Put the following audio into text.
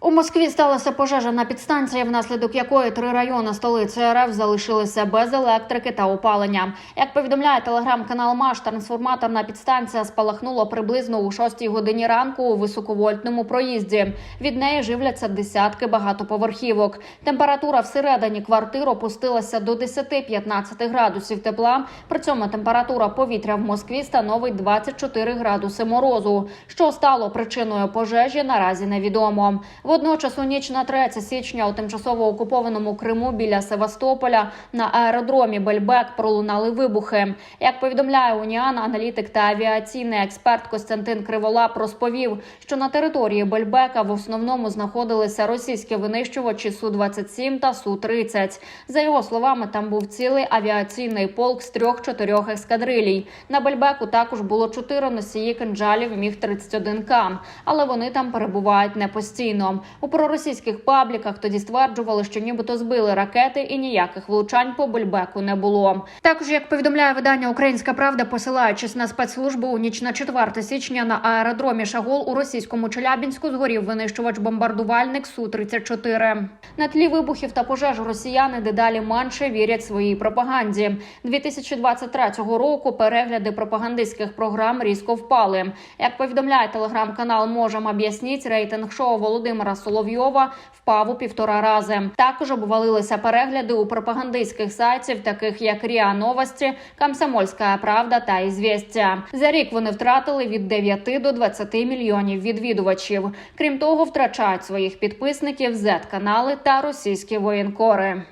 У Москві сталася пожежа на підстанції, внаслідок якої три райони столиці РФ залишилися без електрики та опалення. Як повідомляє телеграм-канал Маш, трансформаторна підстанція спалахнула приблизно у 6 годині ранку у високовольтному проїзді. Від неї живляться десятки багатоповерхівок. Температура всередині квартир опустилася до 10-15 градусів тепла. При цьому температура повітря в Москві становить 24 градуси морозу. Що стало причиною пожежі, наразі невідомо. Водночас у ніч на 3 січня у тимчасово окупованому Криму біля Севастополя на аеродромі Бельбек пролунали вибухи. Як повідомляє Уніан, аналітик та авіаційний експерт Костянтин Криволап розповів, що на території Бельбека в основному знаходилися російські винищувачі су 27 та су 30 За його словами, там був цілий авіаційний полк з трьох-чотирьох ескадрилій. На Бельбеку також було чотири носії кинджалів міг 31 к але вони там перебувають не постійно. У проросійських пабліках тоді стверджували, що нібито збили ракети і ніяких влучань по Бельбеку не було. Також, як повідомляє видання Українська Правда, посилаючись на спецслужбу у ніч на 4 січня на аеродромі Шагол у російському Челябінську згорів винищувач бомбардувальник су 34 На тлі вибухів та пожеж росіяни дедалі менше вірять своїй пропаганді. 2023 року перегляди пропагандистських програм різко впали. Як повідомляє телеграм-канал Можем об'ясніть, рейтинг шоу Володимира Соловйова впав у півтора рази. Також обвалилися перегляди у пропагандистських сайтів, таких як Ріа Новості, Комсомольська Правда та Ізвістя. За рік вони втратили від 9 до 20 мільйонів відвідувачів. Крім того, втрачають своїх підписників Z-канали та російські воєнкори.